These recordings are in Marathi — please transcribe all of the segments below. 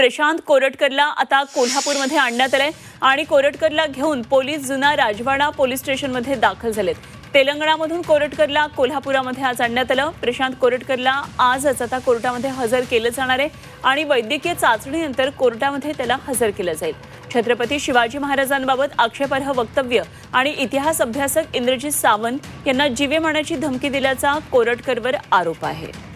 प्रशांत कोरटकरला आता कोल्हापूरमध्ये आणण्यात आलंय आणि कोरटकरला घेऊन पोलीस जुना राजवाडा पोलीस स्टेशनमध्ये दाखल झालेत. तेलंगणामधून कोरटकरला कोल्हापुरामध्ये आज आणण्यात आलं. प्रशांत कोरटकरला आजच आता कोर्टामध्ये हजर केलं जाणार आहे आणि वैद्यकीय चाचणीनंतर कोर्टामध्ये त्याला हजर केलं जाईल. छत्रपती शिवाजी महाराजांबाबत आक्षेपार्ह वक्तव्य आणि इतिहास अभ्यासक इंद्रजित सावंत यांना जीवे मारण्याची धमकी दिल्याचा कोरटकरवर आरोप आहे.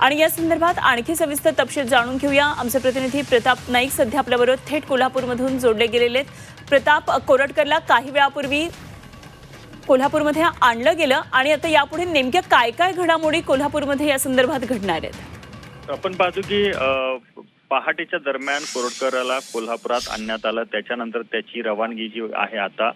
आणि या संदर्भात आणखी सविस्तर तपशील जाणून घेऊया. आमचे प्रतिनिधी प्रताप नाईक सध्या आपल्याबरोबर थेट कोल्हापूरमधून जोडले गेलेले आहेत. प्रताप कोरटकरला काही वेळापूर्वी कोल्हापूरमध्ये आणलं गेलं आणि आता यापुढे नेमक्या काय काय घडामोडी कोल्हापूरमध्ये या संदर्भात घडणार आहेत? आपण पाहतो की पहाटेच्या दरम्यान कोरटकरला कोल्हापुरात आणण्यात आलं. त्याच्यानंतर त्याची रवानगी जी आहे आता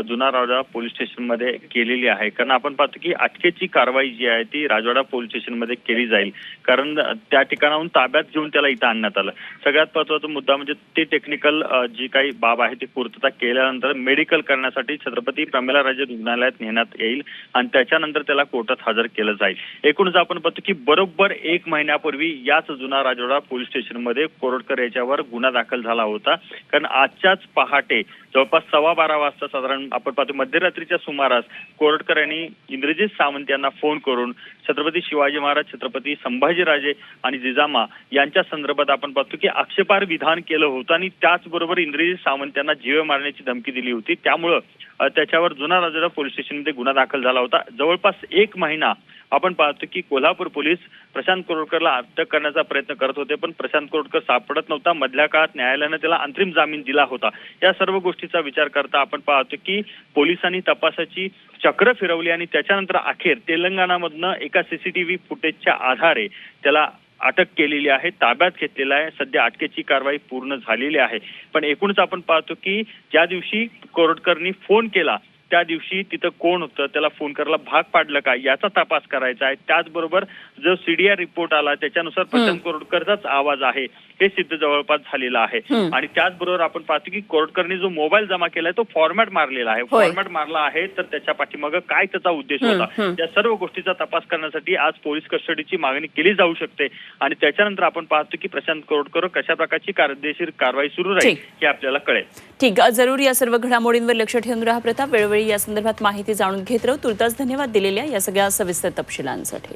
जुना राजवाडा पोलीस स्टेशनमध्ये केलेली आहे. कारण आपण पाहतो की अटकेची कारवाई जी आहे ती राजवाडा पोलीस स्टेशनमध्ये केली जाईल. कारण त्या ठिकाणाहून ताब्यात घेऊन त्याला इथं आणण्यात आलं. सगळ्यात महत्त्वाचा मुद्दा म्हणजे ते टेक्निकल जी काही बाब आहे ती पूर्तता केल्यानंतर मेडिकल करण्यासाठी छत्रपती प्रमिला राजे रुग्णालयात नेण्यात येईल आणि त्याच्यानंतर त्याला कोर्टात हजर केलं जाईल. एकूणच आपण पाहतो की बरोबर एक महिन्यापूर्वी याच जुना राजवाडा पोलीस स्टेशनमध्ये कोरडकर याच्यावर गुन्हा दाखल झाला होता. कारण आजच्याच पहाटे जवळपास सव्वा बारा वाजता साधारण आपण पाहतो मध्यरात्रीच्या सुमारास कोरटकर यांनी इंद्रजित सावंत यांना फोन करून छत्रपती शिवाजी महाराज छत्रपती संभाजीराजे आणि जिजामा यांच्या संदर्भात आपण पाहतो की आक्षेपार विधान केलं होतं आणि त्याचबरोबर इंद्रजित सावंत यांना जीवे मारण्याची धमकी दिली होती. त्यामुळं त्याच्यावर जुना राजा पोलीस स्टेशनमध्ये गुन्हा दाखल झाला होता. जवळपास एक महिना आपण पाहतो की कोल्हापूर पोलीस प्रशांत कोरटकरला अटक करण्याचा प्रयत्न करत होते पण प्रशांत कोरटकर सापडत नव्हता. मधल्या काळात न्यायालयानं त्याला अंतरिम जामीन दिला होता. या सर्व गोष्टीचा विचार करता आपण पाहतो की पोलिसांनी तपासाची चक्र फिरवली आणि त्याच्यानंतर अखेर तेलंगणामधनं एका सीसीटीव्ही फुटेजच्या आधारे त्याला अटक केलेली आहे ताब्यात घेतलेला आहे. सध्या अटकेची कारवाई पूर्ण झालेली आहे. पण एकूणच आपण पाहतो की ज्या दिवशी कोरडकरनी फोन केला त्या दिवशी तिथं कोण होतं त्याला फोन करायला भाग पाडलं का याचा तपास करायचा आहे त्याचबरोबर जो सीडीआर रिपोर्ट आला त्याच्यानुसार प्रशांत कोरटकरचाच आवाज आहे हे सिद्ध जवळपास झालेलं आहे. आणि त्याचबरोबर आपण पाहतो की कोरटकरनी जो मोबाईल जमा केलाय तो फॉर्मॅट मारलेला आहे. फॉर्मॅट मारला आहे तर त्याच्या पाठीमागं काय त्याचा उद्देश होता. या सर्व गोष्टीचा तपास करण्यासाठी आज पोलीस कस्टडीची मागणी केली जाऊ शकते आणि त्याच्यानंतर आपण पाहतो की प्रशांत कोरटकर कशा प्रकारची कायदेशीर कारवाई सुरू राहील. हे आपल्याला कळेल ठीक जरूर या सर्व घडामोडींवर लक्ष ठेवून राहा प्रताप. वेळोवेळी या संदर्भात माहिती जाणून घेत राहू. तुर्तास धन्यवाद दिलेल्या या सगळ्या सविस्तर तपशिलांसाठी.